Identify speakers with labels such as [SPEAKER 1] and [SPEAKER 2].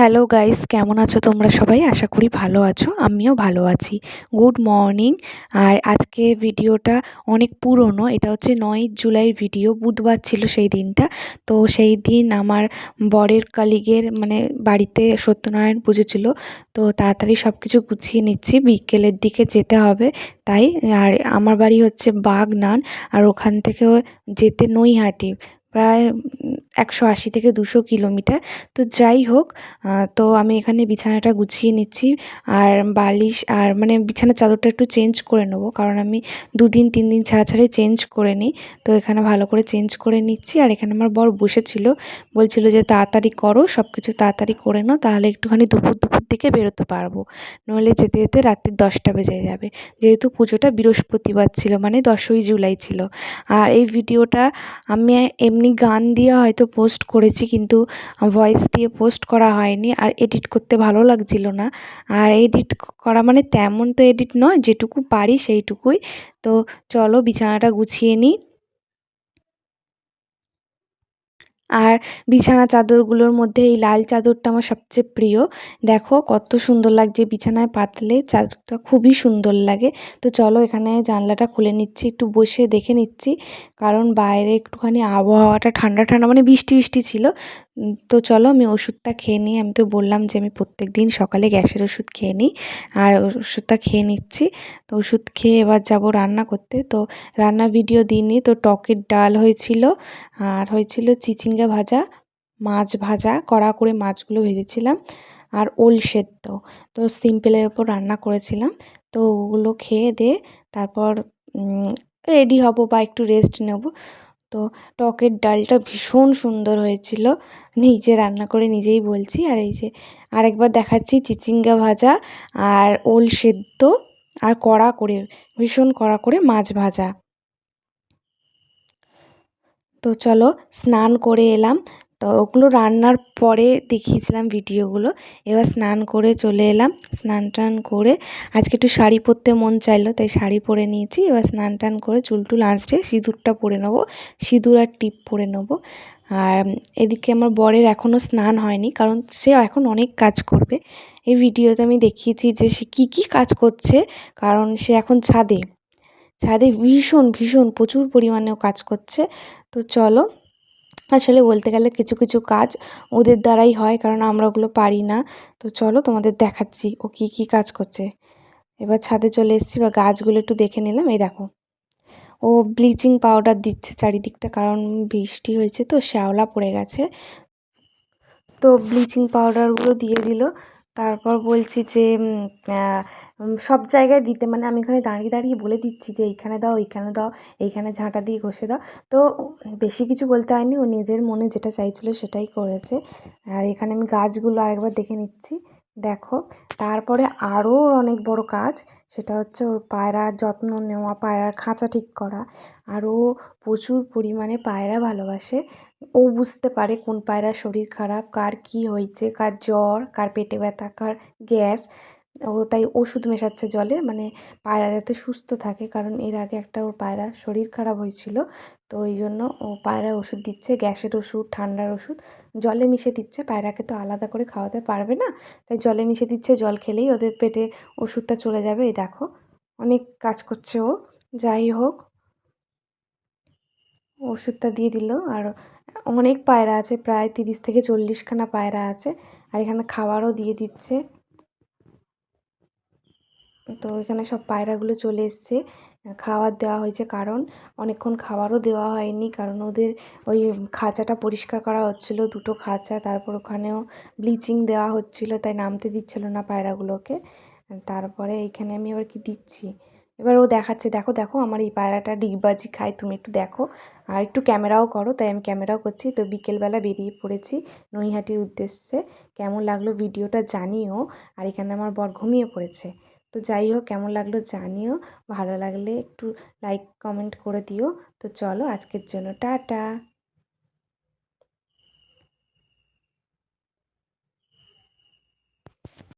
[SPEAKER 1] Hello guys কেমন আছো তোমরা সবাই? আশা করি ভালো আছো। আমিও ভালো আছি। গুড মর্নিং আর আজকে ভিডিওটা অনেক পুরনো। এটা হচ্ছে নয় জুলাইয়ের ভিডিও। বুধবার ছিল সেই দিনটা। তো সেই দিন আমার বরের কালিগের মানে বাড়িতে সত্যনারায়ণ পুজো ছিল। তো তাড়াতাড়ি সব কিছু গুছিয়ে নিচ্ছি। বিকেলের দিকে যেতে হবে। তাই, আর আমার বাড়ি হচ্ছে বাগনান। আর ওখান থেকেও যেতে নৈহাটি। প্রায় একশো আশি থেকে দুশো কিলোমিটার। তো যাই হোক তো আমি এখানে বিছানাটা গুছিয়ে নিচ্ছি আর বালিশ আর মানে বিছানার চাদরটা একটু চেঞ্জ করে নেব কারণ আমি দুদিন তিন দিন ছাড়া ছাড়াই চেঞ্জ করে নিই। তো এখানে ভালো করে চেঞ্জ করে নিচ্ছি আর এখানে আমার বর বসেছিল, বলছিল যে তাড়াতাড়ি করো সব কিছু তাড়াতাড়ি করে নাও, তাহলে একটুখানি দুপুর দুপুর দিকে বেরোতে পারব। নইলে যেতে যেতে রাত্রি দশটা বেজে যাবে। যেহেতু পুজোটা বৃহস্পতিবার ছিল মানে দশই জুলাই ছিল। আর এই ভিডিওটা আমি এমনি গান দিয়ে হয়তো পোস্ট করেছি কিন্তু ভয়েস দিয়ে পোস্ট করা হয়নি আর এডিট করতে ভালো লাগছিল না। আর এডিট করা মানে তেমন তো এডিট নয়, যেটুকু পারি সেইটুকুই। তো চলো বিছানাটা গুছিয়ে নিই। আর বিছানা চাদরগুলোর মধ্যে এই লাল চাদরটা আমার সবচেয়ে প্রিয়। দেখো কত সুন্দর লাগছে বিছানায় পাতলে, চাদরটা খুবই সুন্দর লাগে। তো চলো এখানে জানলাটা খুলে নিচ্ছি, একটু বসে দেখে নিচ্ছি। কারণ বাইরে একটুখানি আবহাওয়াটা ঠান্ডা ঠান্ডা মানে বৃষ্টি বৃষ্টি ছিল। তো চলো আমি ওষুধটা খেয়ে নিই। আমি তো বললাম যে আমি প্রত্যেক দিন সকালে গ্যাসের ওষুধ খেয়ে নিই আর ওষুধটা খেয়ে নিচ্ছি। তো ওষুধ খেয়ে এবার যাব রান্না করতে। তো রান্না ভিডিও দিইনি। তো টকের ডাল হয়েছিল আর হয়েছিল চিচিঙ্গা ভাজা, মাছ ভাজা, কড়া করে মাছগুলো ভেজেছিলাম আর ওল সেদ্ধ। তো সিম্পলের ওপর রান্না করেছিলাম। তো ওগুলো খেয়ে দিয়ে তারপর রেডি হব বা একটু রেস্ট নেব। তো টকের ডালটা ভীষণ সুন্দর হয়েছিল। নিজে রান্না করে নিজেই বলছি। আর এই যে আরেকবার দেখাচ্ছি চিচিঙ্গা ভাজা আর ওল সেদ্ধ আর কড়া করে, ভীষণ কড়া করে মাছ ভাজা। তো চলো স্নান করে এলাম। তো ওগুলো রান্নার পরে দেখিয়েছিলাম ভিডিওগুলো। এবার স্নান করে চলে এলাম, স্নান টান করে আজকে একটু শাড়ি পরতে মন চাইলো, তাই শাড়ি পরে নিয়েছি। এবার স্নান টান করে চুল টুল আঁচড়ে সিঁদুরটা পরে নেব, সিঁদুর আর টিপ পরে নেব। আর এদিকে আমার বরের এখনও স্নান হয়নি, কারণ সে এখন অনেক কাজ করবে। এই ভিডিওতে আমি দেখিয়েছি যে সে কী কী কাজ করছে, কারণ সে এখন ছাদে। ছাদে ভীষণ ভীষণ প্রচুর পরিমাণেও কাজ করছে। তো চলো আসলে বলতে গেলে কিছু কিছু কাজ ওদের দ্বারাই হয়, কারণ আমরা ওগুলো পারি না। তো চলো তোমাদের দেখাচ্ছি ও কি কি কাজ করছে। এবার ছাদে চলে এসেছি বা গাছগুলো একটু দেখে নিলাম, এই দেখো। ও ব্লিচিং পাউডার দিচ্ছে চারিদিকটা, কারণ বৃষ্টি হয়েছে তো, শ্যাওলা পড়ে গেছে। তো ব্লিচিং পাউডারগুলো দিয়ে দিল। তারপর বলছি যে সব জায়গায় দিতে মানে আমি এখানে দাঁড়িয়ে দাঁড়িয়ে বলে দিচ্ছি যে, এইখানে দাও এইখানে দাও, এইখানে ঝাঁটা দিয়ে ঘষে দাও। তো বেশি কিছু বলতে হয়নি, ও নিজের মনে যেটা চাইছিলো সেটাই করেছে। আর এখানে আমি গাছগুলো আরেকবার দেখে নিচ্ছি। দেখো, তারপরে আরও অনেক বড় কাজ, সেটা হচ্ছে ওর পায়রার যত্ন নেওয়া, পায়রার খাঁচা ঠিক করা। আর ও প্রচুর পরিমাণে পায়রা ভালোবাসে। ও বুঝতে পারে কোন পায়রার শরীর খারাপ, কার কি হয়েছে, কার জ্বর, কার পেটে ব্যথা, কার গ্যাস। ও তাই ওষুধ মেশাচ্ছে জলে মানে পায়রা যাতে সুস্থ থাকে, কারণ এর আগে একটা ওর পায়রা শরীর খারাপ হয়েছিল, তো ওই জন্য ও পায়রা ওষুধ দিচ্ছে, গ্যাসের ওষুধ, ঠান্ডার ওষুধ, জলে মিশে দিচ্ছে, পায়রাকে তো আলাদা করে খাওয়াতে পারবে না, তাই জলে মিশে দিচ্ছে, জল খেলেই ওদের পেটে ওষুধটা চলে যাবে, এই দেখো, অনেক কাজ করছে ও, যাই হোক, ওষুধটা দিয়ে দিল, আর অনেক পায়রা আছে, প্রায় তিরিশ থেকে চল্লিশখানা পায়রা আছে, আর এখানে খাবারও দিয়ে দিচ্ছে। তো এখানে সব পায়রাগুলো চলে এসছে। খাবার দেওয়া হয়েছে কারণ অনেকক্ষণ খাবারও দেওয়া হয়নি কারণ ওদের ওই খাঁচাটা পরিষ্কার করা হচ্ছিল, দুটো খাঁচা, তারপর ওখানেও ব্লিচিং দেওয়া হচ্ছিল, তাই নামতে দিচ্ছিল না পায়রাগুলোকে। তারপরে এইখানে আমি আবার কি দিচ্ছি? এবার ও দেখাচ্ছে, দেখো দেখো, আমার এই পায়রাটা ডিগবাজি খায়, তুমি একটু দেখো। আর একটু ক্যামেরাও করো, তাই আমি ক্যামেরাও করছি। তো বিকেলবেলা বেরিয়ে পড়েছি নৈহাটির উদ্দেশ্যে। কেমন লাগল ভিডিওটা জানিও। আর এখানে আমার বর ঘুমিয়ে পড়েছে। তো যাই হোক, কেমন লাগল জানিও। ভালো লাগলে একটু লাইক কমেন্ট করে দিও। তো চলো আজকের জন্য, টাটা।